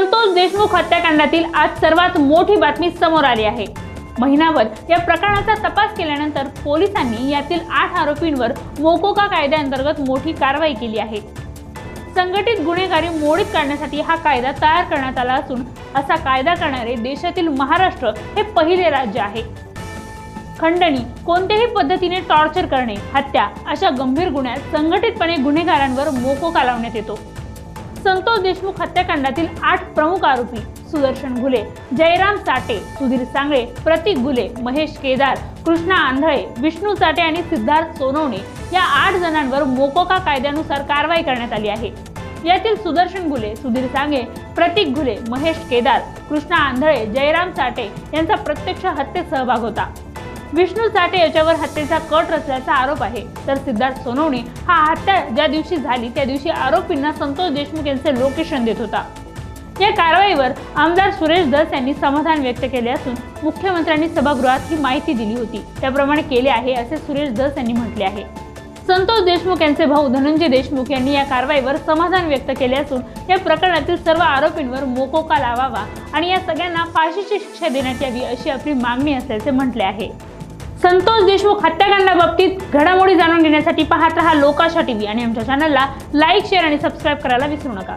संतोष देशमुख हत्याकांडातील आज सर्वात मोठी बातमी समोर आली आहे. महिनाभर या प्रकरणाचा तपास केल्यानंतर पोलिसांनी यातील आठ आरोपींवर मोकोका कायद्याअंतर्गत मोठी कारवाई केली आहे. संघटित गुन्हेगारी मोडीत काढण्यासाठी हा कायदा तयार करण्यात आला असून असा कायदा करणारे देशातील महाराष्ट्र हे पहिले राज्य आहे. खंडणी कोणत्याही पद्धतीने टॉर्चर करणे हत्या अशा गंभीर गुन्ह्यात संघटितपणे गुन्हेगारांवर मोकोका लावण्यात येतो. संतोष देशमुख हत्याकांडातील आठ प्रमुख आरोपी सुदर्शन घुले जयराम साठे सुधीर सांगळे प्रतीक घुले महेश केदार कृष्णा आंधळे विष्णू साठे आणि सिद्धार्थ सोनवणे या आठ जणांवर मोकोका कायद्यानुसार कारवाई करण्यात आली आहे. यातील सुदर्शन घुले सुधीर सांगे प्रतीक घुले महेश केदार कृष्णा आंधळे जयराम साठे यांचा प्रत्यक्ष हत्येत सहभाग होता. विष्णू साठे याच्यावर हत्येचा कट रचल्याचा आरोप आहे. तर सिद्धार्थ सोनवणे हा हत्या ज्या दिवशी झाली त्या दिवशी आरोपींना संतोष देशमुख यांचे लोकेशन देत होता. या कारवाईवर आमदार सुरेश दस यांनी समाधान व्यक्त केले असून मुख्यमंत्र्यांनी सभागृहात ही माहिती दिली होती. त्याप्रमाणे केले आहे असे सुरेश दस यांनी म्हटले आहे. संतोष देशमुख यांचे भाऊ धनंजय देशमुख यांनी या कारवाईवर समाधान व्यक्त केले असून या प्रकरणातील सर्व आरोपींवर मोकोका लावावा आणि या सगळ्यांना फाशीची शिक्षा देण्यात यावी अशी आपली मागणी असल्याचे म्हटले आहे. संतोष देशमुख हत्याकांडाबाबतीत घडामोडी जाणून घेण्यासाठी पाहत रहा लोकाशा टीव्ही. आणि आमच्या चॅनलला लाईक शेअर आणि सबस्क्राईब करायला विसरू नका.